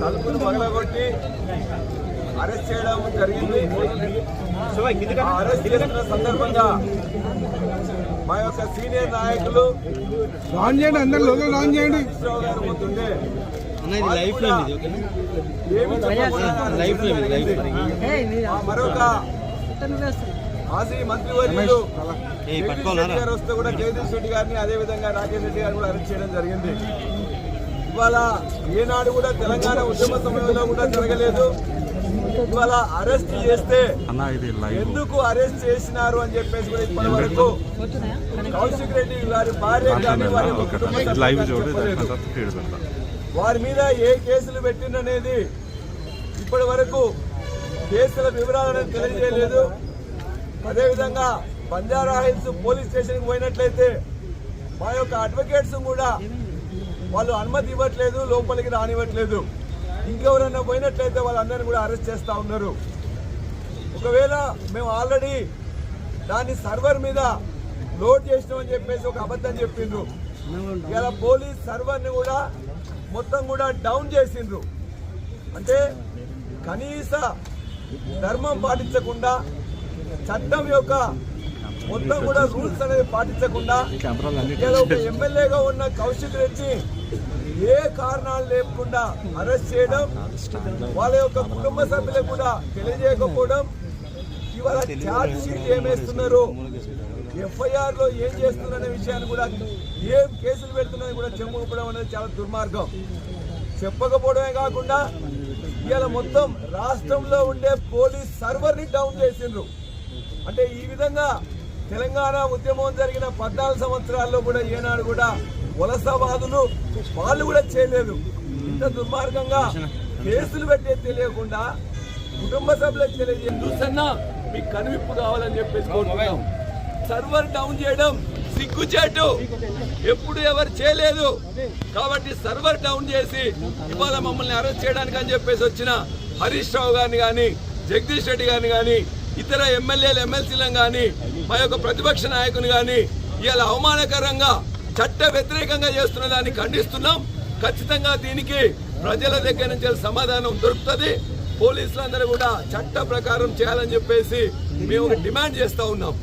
తలుపులు పగలగొట్టి అరెస్ట్ చేయడం జరిగింది. అరెస్ట్ చేస్తున్న సందర్భంగా మా యొక్క సీనియర్ నాయకులు హరీశ్రావు గారు ముందుంటే అన్న ఇది లైఫ్లో ఇది ఓకేనా? ఏమి చెప్పకుండా లైఫ్లో ఇది లైఫ్ ఆ మరొక మాజీ రెడ్డి గారు వస్తే కూడా జగదీష్ రెడ్డి గారిని అదే విధంగా రాకేష్ రెడ్డి గారిని కూడా అరెస్ట్ చేయడం జరిగింది. ఇవాళ ఏనాడు కూడా తెలంగాణ ఉద్యమ సమయంలో కూడా జరగలేదు. ఇవాళ అరెస్ట్ చేస్తే ఎందుకు అరెస్ట్ చేసినారు అని చెప్పేసి కూడా ఇప్పటి వరకు కౌశిక్ రెడ్డి గారి భార్య కానీ వారి వారి మీద ఏ కేసులు పెట్టిందనేది ఇప్పటి వరకు కేసుల వివరాలను తెలియజేయలేదు. అదేవిధంగా బంజారా హిల్స్ పోలీస్ స్టేషన్కి పోయినట్లయితే మా యొక్క అడ్వకేట్స్ కూడా వాళ్ళు అనుమతి ఇవ్వట్లేదు లోపలికి రానివ్వట్లేదు. ఇంకెవరైనా పోయినట్లయితే వాళ్ళందరినీ కూడా అరెస్ట్ చేస్తూ ఉన్నారు. ఒకవేళ మేము ఆల్రెడీ దాన్ని సర్వర్ మీద లోడ్ చేసినామని చెప్పేసి ఒక అబద్ధం చెప్పిండ్రు. ఇలా పోలీస్ సర్వర్ని కూడా మొత్తం కూడా డౌన్ చేసిండ్రు. అంటే కనీస ధర్మం పాటించకుండా చట్టం యొక్క మొత్తం కూడా రూల్స్ అనేది పాటించకుండా ఒక ఎమ్మెల్యేగా ఉన్న కౌశిక్ రెడ్డి ఏ కారణాలు లేకుండా అరెస్ట్ చేయడం వాళ్ళ యొక్క కుటుంబ సభ్యులకు కూడా తెలియజేయకపోవడం ఇవాళ ఛార్జ్ షీట్ ఏమేస్తున్నారు ఎఫ్ఐఆర్లో ఏం చేస్తున్నారనే విషయాన్ని కూడా ఏం కేసులు పెడుతున్నారని కూడా చెప్పకపోవడం అనేది చాలా దుర్మార్గం. చెప్పకపోవడమే కాకుండా ఇవాళ మొత్తం రాష్ట్రంలో ఉండే పోలీస్ సర్వర్ని డౌన్ చేసిండ్రు. అంటే ఈ విధంగా తెలంగాణ ఉద్యమం జరిగిన పద్నాలుగు సంవత్సరాల్లో కూడా ఏనాడు కూడా వలసవాదులు వాళ్ళు కూడా చేయలేదు. ఇంత దుర్మార్గంగా కేసులు పెట్టే తెలియకుండా కుటుంబ సభ్యులకు తెలియజేయం చూసన్నా మీకు కనువిప్పు కావాలని చెప్పేసి కోరుతున్నాం సర్వర్ డౌన్ చేయడం సిగ్గుచేటు. ఎప్పుడు ఎవరు చేయలేదు. కాబట్టి సర్వర్ డౌన్ చేసి ఇవాళ మమ్మల్ని అరెస్ట్ చేయడానికి అని చెప్పేసి వచ్చిన హరీష్ రావు గారిని కానీ జగదీష్ రెడ్డి గారిని కానీ ఇతర ఎమ్మెల్యేలు ఎమ్మెల్సీలను కానీ మా యొక్క ప్రతిపక్ష నాయకుని కానీ ఇవాళ అవమానకరంగా చట్ట వ్యతిరేకంగా చేస్తున్న దాన్ని ఖండిస్తున్నాం. ఖచ్చితంగా దీనికి ప్రజల దగ్గర నుంచి సమాధానం దొరుకుతుంది. పోలీసులందరూ కూడా చట్ట ప్రకారం చేయాలని చెప్పేసి మేము డిమాండ్ చేస్తూ ఉన్నాం.